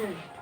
Okay.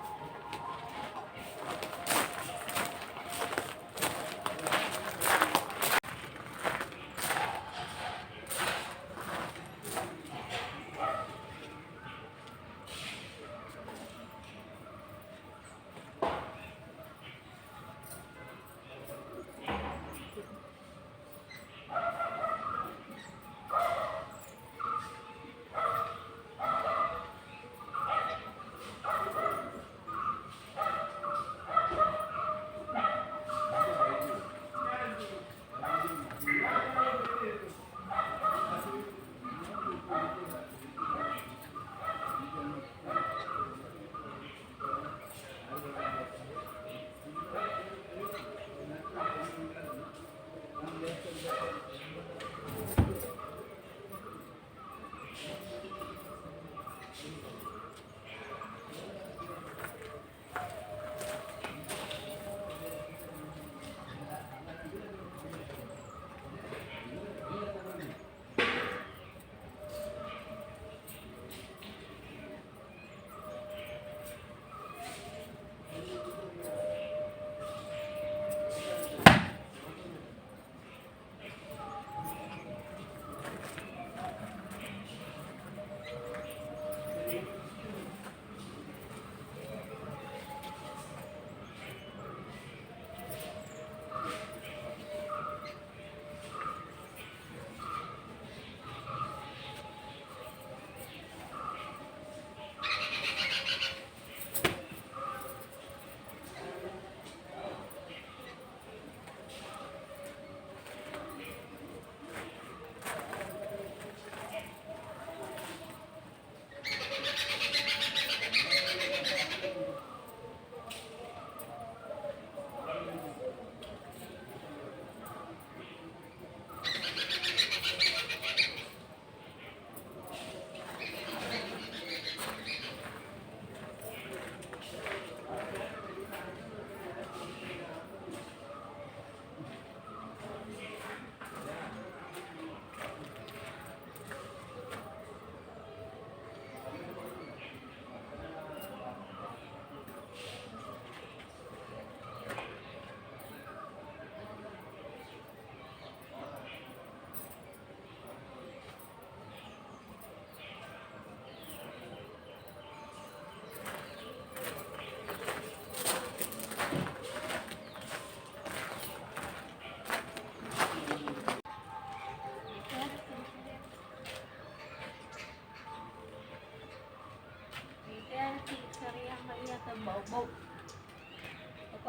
ബൊബോ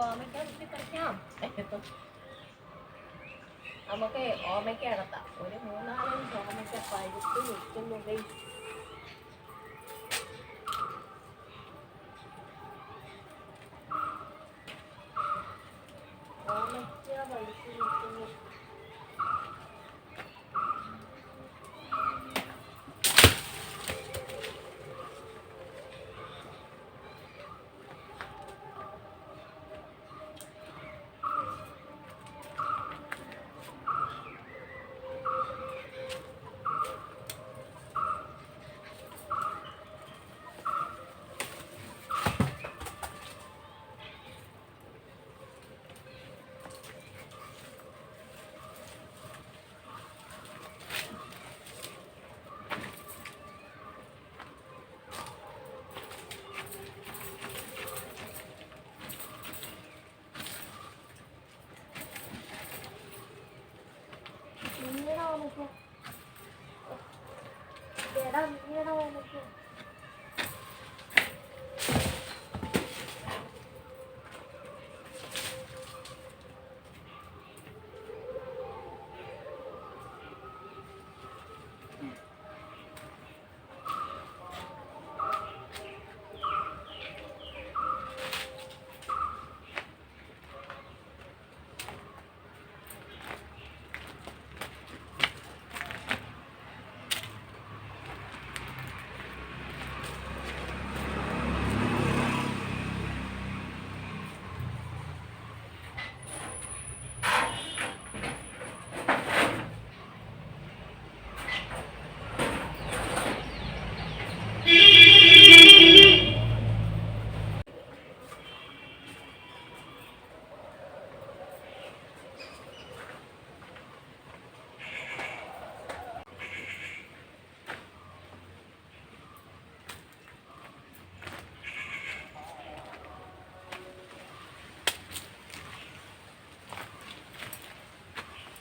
ഓമയ്ക്ക കുത്തി പറിക്കാം നമുക്ക് ഓമയ്ക്ക അടത്താം ഒരു മൂന്നാലഞ്ച് ഓമയ്ക്ക പഴുത്ത് നിൽക്കുന്നു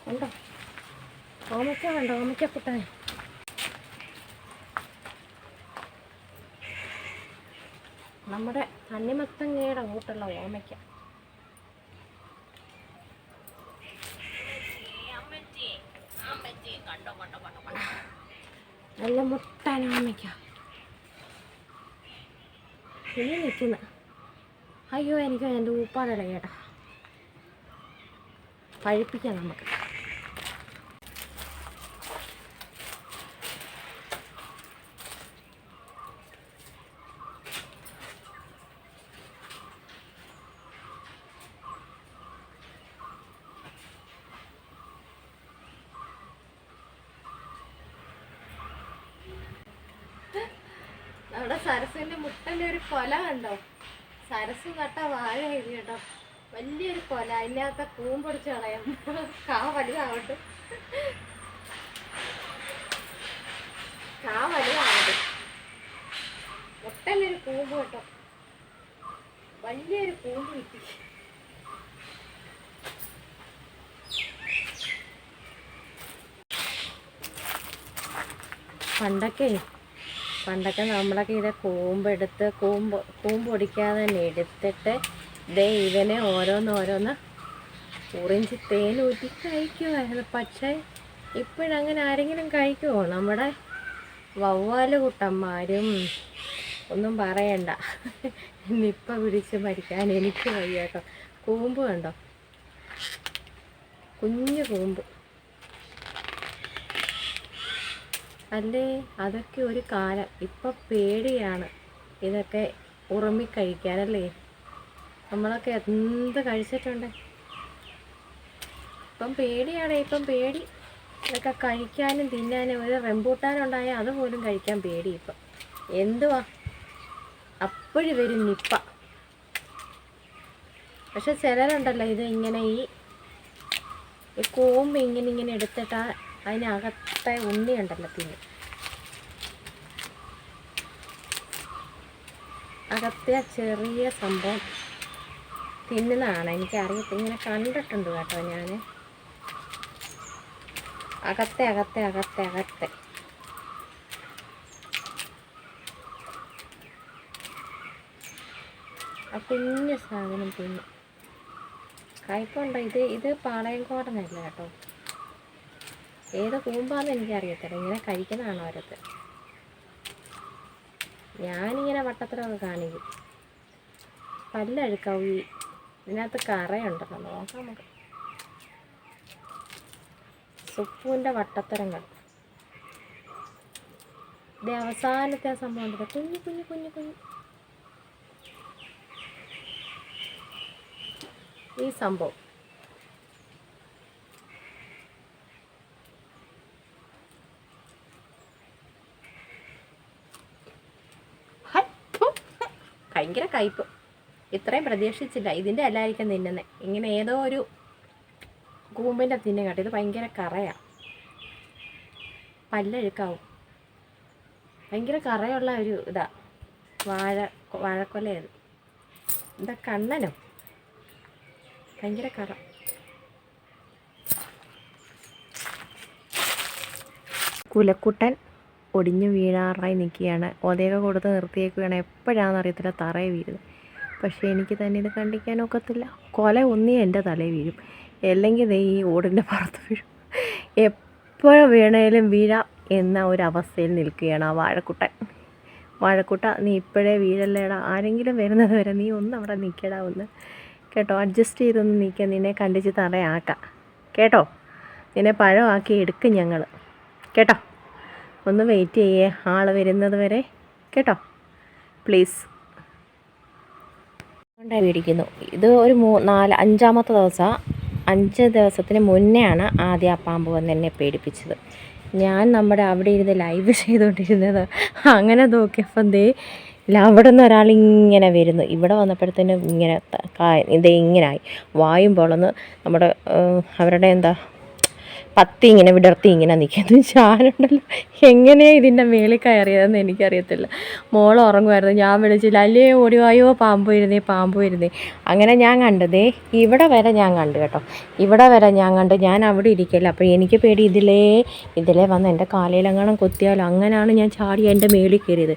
ഉണ്ടോ ഓമയ്ക്ക കണ്ടോ? ഓമയ്ക്കക്കുട്ടനെ. നമ്മുടെ അന്നിമത്തങ്ങയുടെ കൂട്ടുള്ള ഓമയ്ക്ക. നല്ല മുട്ടൻ ഓമയ്ക്ക. നിൽക്കുന്ന. അയ്യോ എനിക്ക് എന്റെ ഊപ്പാടല കേട്ടോ. പഴിപ്പിക്കാം നമുക്ക്. നമ്മുടെ സരസിന്റെ മുട്ടന്റെ ഒരു കൊല കണ്ടോ? സരസ് നട്ട വാഴ എഴുതി കേട്ടോ. വലിയൊരു കൊല ഇല്ലാത്ത കൂം പൊടിച്ചു കളയാം. കാ വലുതാവട്ടെ കാ വലുതാവട്ടെ മുട്ടല്ലൊരു കൂമ്പ് കേട്ടോ. വലിയൊരു കൂമ്പ് കിട്ടി. പണ്ടൊക്കെ പണ്ടൊക്കെ നമ്മളൊക്കെ ഇത് കൂമ്പെടുത്ത് കൂമ്പ് കൂമ്പ് പൊടിക്കാതെ തന്നെ എടുത്തിട്ട് ദേ ഇവനെ ഓരോന്നോരോന്ന് ഉറിഞ്ച് ഊറ്റി കഴിക്കുമായിരുന്നു പക്ഷേ ഇപ്പോഴങ്ങനെ ആരെങ്കിലും കഴിക്കുമോ നമ്മുടെ വവ്വാൽ കുട്ടന്മാരും ഒന്നും പറയണ്ട. നിപ്പ പിടിച്ച് മരിക്കാൻ എനിക്ക് വയ്യാട്ടോ. കൂമ്പ് കണ്ടോ? കുഞ്ഞു കൂമ്പ്. അല്ലേ? അതൊക്കെ ഒരു കാലം. ഇപ്പം പേടിയാണ് ഇതൊക്കെ ഉറുമി കഴിക്കാനല്ലേ നമ്മളൊക്കെ എന്ത് കഴിച്ചിട്ടുണ്ട്? ഇപ്പം പേടിയാണ് ഇപ്പം പേടി. ഇതൊക്കെ കഴിക്കാനും തിന്നാനും ഒരു റെമ്പൂട്ടാനുണ്ടായാൽ അതുപോലും കഴിക്കാൻ പേടി ഇപ്പം. എന്തുവാ? അപ്പോഴും വരും നിപ്പ. പക്ഷെ ചിലരുണ്ടല്ലോ ഇത് ഇങ്ങനെ ഈ കൂമ്പ് ഇങ്ങനെ ഇങ്ങനെ എടുത്തിട്ട് അതിനകത്തെ ഉണ്ണി ഉണ്ടല്ലോ പിന്നെ. അകത്തെ ചെറിയ സംഭവം തിന്നുന്നതാണ്. എനിക്കറിയത്തില്ല. ഇങ്ങനെ കണ്ടിട്ടുണ്ട് കേട്ടോ ഞാൻ അകത്തെ അകത്തെ അകത്തെ അകത്തെ. ആ കുഞ്ഞു സാധനം തിന്നു. കയ്പുണ്ടോ ഇത് ഇത് പാളയം കോടനല്ല കേട്ടോ? ഏത് കൂമ്പാന്ന് എനിക്കറിയത്തില്ല. ഇങ്ങനെ കഴിക്കുന്നതാണ് ഓരോരുത്തർ ഞാനിങ്ങനെ വട്ടത്തിലൊക്കെ കാണിക്കും. പല്ലഴുക്കാവും ഈ ഇതിനകത്ത് കറയുണ്ടല്ലോ നോക്കാം നമുക്ക്. സുപ്പുവിന്റെ വട്ടത്തരങ്ങൾ. ഇത് അവസാനത്തെ സംഭവം ഉണ്ടല്ലോ. കുഞ്ഞു കുഞ്ഞു കുഞ്ഞു കുഞ്ഞു. ഈ സംഭവം ഹൈ, ഫു. ഭയങ്കര കയ്പ്. ഇത്രയും പ്രതീക്ഷിച്ചില്ല. ഇതിന്റെ അല്ലായിരിക്കും തിന്നുന്നത് ഇങ്ങനെ ഏതോ ഒരു കൂമ്പിന്റെ തിന്നെ കേട്ടോ ഇത് ഭയങ്കര കറയാണ് പല്ലഴുക്കാവും. ഭയങ്കര കറയുള്ള ഒരു ഇതാ. വാഴ വാഴക്കൊലയത് എന്താ കണ്ണനോ. ഭയങ്കര കറ. കുലക്കുട്ടൻ ഒടിഞ്ഞു വീഴാറായി നിൽക്കുകയാണ്. ഒതയൊക്കെ കൊടുത്ത് നിർത്തിയേക്കുകയാണ്. എപ്പോഴാണെന്ന് അറിയത്തില്ല. തറയെ വീഴുന്നത് പക്ഷേ എനിക്ക് തന്നെ ഇത് കണ്ടിക്കാൻ ഒക്കത്തില്ല. കൊല ഒന്നേ എന്റെ തലയിൽ വീഴും. അല്ലെങ്കിൽ ദേ ഈ ഓടിന്റെ പുറത്ത് വീഴും. എപ്പോഴും വീണേലും വീഴാം എന്ന ഒരു അവസ്ഥയിൽ നിൽക്കുകയാണ് ആ വാഴക്കുട്ടൻ. വാഴക്കുട്ട നീ ഇപ്പോഴേ വീഴല്ലേടാ. ആരെങ്കിലും വരുന്നത് വരെ നീ ഒന്ന് അവിടെ നിൽക്കടാ ഒന്ന്. കേട്ടോ അഡ്ജസ്റ്റ് ചെയ്തൊന്ന് നിൽക്കുക നിന്നെ കണ്ടിച്ച് തറയാക്കാം. കേട്ടോ നിന്നെ പഴമാക്കി എടുക്കും ഞങ്ങൾ കേട്ടോ. ഒന്ന് വെയിറ്റ് ചെയ്യേ. ആൾ വരുന്നത് വരെ. കേട്ടോ? പ്ലീസ് മേടിക്കുന്നു ഇത് ഒരു മൂ നാല് അഞ്ചാമത്തെ ദിവസം. അഞ്ച് ദിവസത്തിന് മുന്നേ ആണ് ആദ്യം ആ പാമ്പ് വന്ന് എന്നെ പേടിപ്പിച്ചത്. ഞാൻ നമ്മുടെ അവിടെ ഇരുന്ന് ലൈവ് ചെയ്തുകൊണ്ടിരുന്നത്. അങ്ങനെ നോക്കിയപ്പോൾ ദേ അവിടെ നിന്ന് ഒരാൾ ഇങ്ങനെ വരുന്നു. ഇവിടെ വന്നപ്പോഴത്തേനും ഇങ്ങനെ ഇതേ ഇങ്ങനായി വായും പൊളന്ന് നമ്മുടെ അവരുടെ എന്താ പത്തി ഇങ്ങനെ വിടർത്തി ഇങ്ങനെ നിൽക്കുന്നത് ഞാനുണ്ടല്ലോ എങ്ങനെയാണ് ഇതിന്റെ മേളിൽ കയറിയതെന്ന് എനിക്കറിയത്തില്ല. മോൾ ഉറങ്ങുമായിരുന്നു. ഞാൻ വിളിച്ചില്ല അല്ലേ ഓടിവായോ പാമ്പ് വരുന്നേ പാമ്പ് വരുന്നേ. അങ്ങനെ ഞാൻ കണ്ടതേ ഇവിടെ വരെ ഞാൻ കണ്ടു കേട്ടോ. ഇവിടെ വരെ ഞാൻ കണ്ട്. ഞാൻ അവിടെ ഇരിക്കില്ല. അപ്പോൾ എനിക്ക് പേടി. ഇതിലേ ഇതിലേ വന്ന് എന്റെ കാലയിലെങ്ങാനും കൊത്തിയാലോ? അങ്ങനെയാണ് ഞാൻ ചാടി എന്റെ മേളിൽ കയറിയത്.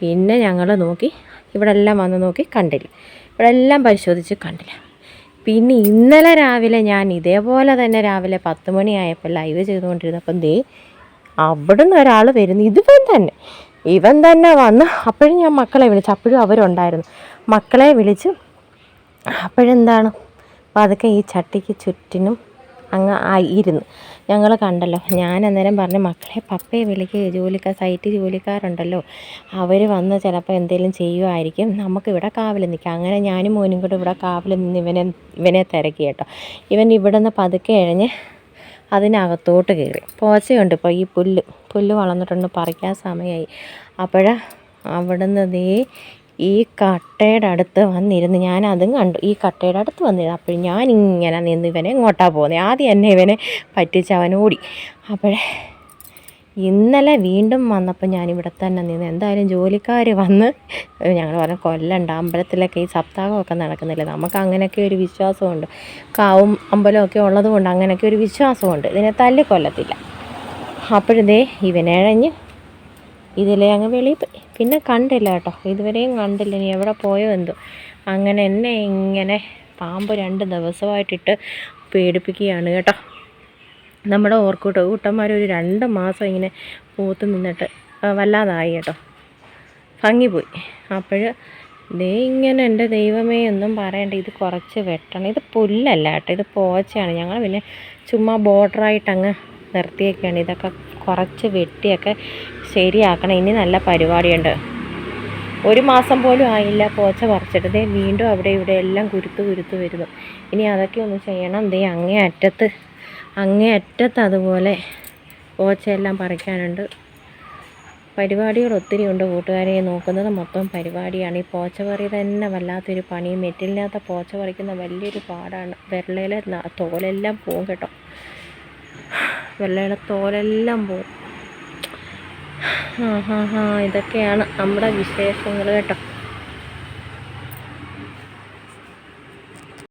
പിന്നെ ഞങ്ങൾ നോക്കി ഇവിടെ എല്ലാം വന്ന് നോക്കി കണ്ടില്ല. ഇവിടെ എല്ലാം പരിശോധിച്ച് കണ്ടില്ല. പിന്നെ ഇന്നലെ രാവിലെ ഞാൻ ഇതേപോലെ തന്നെ രാവിലെ പത്ത് മണിയായപ്പോൾ ലൈവ് ചെയ്തുകൊണ്ടിരുന്നപ്പം ദേ അവിടുന്ന് ഒരാൾ വരുന്നു. ഇവൻ തന്നെ. ഇവൻ തന്നെ വന്ന് അപ്പോഴും ഞാൻ മക്കളെ വിളിച്ചു അപ്പോഴും അവരുണ്ടായിരുന്നു. മക്കളെ വിളിച്ച് അപ്പോഴെന്താണ്? പതുക്കെ ഈ ചട്ടിക്ക് ചുറ്റിനും അങ്ങ് ആയി ഇരുന്ന്. ഞങ്ങൾ കണ്ടല്ലോ. ഞാൻ അന്നേരം പറഞ്ഞു മക്കളെ പപ്പയെ വിളിക്ക്. ജോലിക്കാർ സൈറ്റ് ജോലിക്കാരുണ്ടല്ലോ. അവർ വന്ന് ചിലപ്പോൾ എന്തെങ്കിലും ചെയ്യുമായിരിക്കും നമുക്കിവിടെ കാവൽ നിൽക്കാം അങ്ങനെ ഞാനും മോനും കൂടെ ഇവിടെ കാവൽ നിന്ന് ഇവനെ ഇവനെ തിരക്കി കേട്ടോ. ഇവൻ ഇവിടെ നിന്ന് പതുക്കെ എഴഞ്ഞ് അതിനകത്തോട്ട് കയറി. പോച്ചയുണ്ട് ഇപ്പോൾ ഈ പുല്ല് പുല്ല് വളർന്നിട്ടുണ്ട് പറിക്കാൻ സമയമായി അപ്പോൾ അവിടുന്ന് ദേ ഈ കട്ടയുടെ അടുത്ത് വന്നിരുന്ന് ഞാൻ അതും കണ്ടു. ഈ കട്ടയുടെ അടുത്ത് വന്നിരുന്നു അപ്പോൾ ഞാൻ ഇങ്ങനെ നിന്ന് ഇവനെ ഇങ്ങോട്ടാണ് പോകുന്നത് ആദ്യം എന്നെ ഇവനെ പറ്റിച്ച് അവൻ ഓടി. അപ്പോഴേ ഇന്നലെ വീണ്ടും വന്നപ്പോൾ ഞാൻ ഇവിടെ തന്നെ നിന്ന് എന്തായാലും ജോലിക്കാർ വന്ന് ഞങ്ങൾ പറഞ്ഞു കൊല്ലണ്ട അമ്പലത്തിലൊക്കെ ഈ സപ്താഹമൊക്കെ നടക്കുന്നില്ല? നമുക്ക് അങ്ങനെയൊക്കെ ഒരു വിശ്വാസമുണ്ട്. കാവും അമ്പലമൊക്കെ ഉള്ളതുകൊണ്ട് അങ്ങനെയൊക്കെ ഒരു വിശ്വാസമുണ്ട്. ഇതിനെ തല്ലി കൊല്ലത്തില്ല അപ്പോഴതേ ഇവനെഴഞ്ഞ് ഇതിലെ അങ്ങ് വെളിയിൽ പോയി. പിന്നെ കണ്ടില്ല കേട്ടോ. ഇതുവരെയും കണ്ടില്ല. ഇനി എവിടെ പോയോ എന്തോ. അങ്ങനെ എന്നെ ഇങ്ങനെ പാമ്പ് രണ്ട് ദിവസമായിട്ടിട്ട് പേടിപ്പിക്കുകയാണ് കേട്ടോ. നമ്മുടെ ഓർക്കൂട്ട കൂട്ടന്മാർ ഒരു രണ്ട് മാസം ഇങ്ങനെ പൂത്ത് നിന്നിട്ട് വല്ലാതായി കേട്ടോ. ഭംഗി പോയി അപ്പോൾ ദേ ഇങ്ങനെ എന്റെ ദൈവമേ ഒന്നും പറയണ്ട. ഇത് കുറച്ച് വെട്ടണം. ഇത് പുല്ലല്ല കേട്ടോ. ഇത് പോച്ചയാണ്. ഞങ്ങൾ പിന്നെ ചുമ്മാ ബോർഡറായിട്ടങ്ങ് നിർത്തിയൊക്കെയാണ് ഇതൊക്കെ കുറച്ച് വെട്ടിയൊക്കെ ശരിയാക്കണം. ഇനി നല്ല പരിപാടിയുണ്ട്. ഒരു മാസം പോലും ആയില്ല. പോച്ച പറിച്ചിട്ട് വീണ്ടും അവിടെ ഇവിടെ എല്ലാം കുരുത്ത് കുരുത്ത് വരുന്നു. ഇനി അതൊക്കെ ഒന്ന് ചെയ്യണം. ദേ അങ്ങേ അറ്റത്ത് അങ്ങേ അറ്റത്ത് അതുപോലെ പോച്ചയെല്ലാം പറിക്കാനുണ്ട്. പരിപാടികൾ ഒത്തിരി ഉണ്ട് കൂട്ടുകാരെ നോക്കുന്നത്. മൊത്തം പരിപാടിയാണ്. ഈ പോച്ച പറി തന്നെ വല്ലാത്തൊരു പണി. മെറ്റിലിനകത്ത് പോച്ച പറിക്കുന്ന വലിയൊരു പാടാണ്. വിരലയിലെ തോലെല്ലാം പോകും കേട്ടോ. വെള്ളയിലെ തോലെല്ലാം പോകും ആ ഹാ ഹാ ഇതൊക്കെയാണ് നമ്മുടെ വിശേഷങ്ങൾ കേട്ടോ.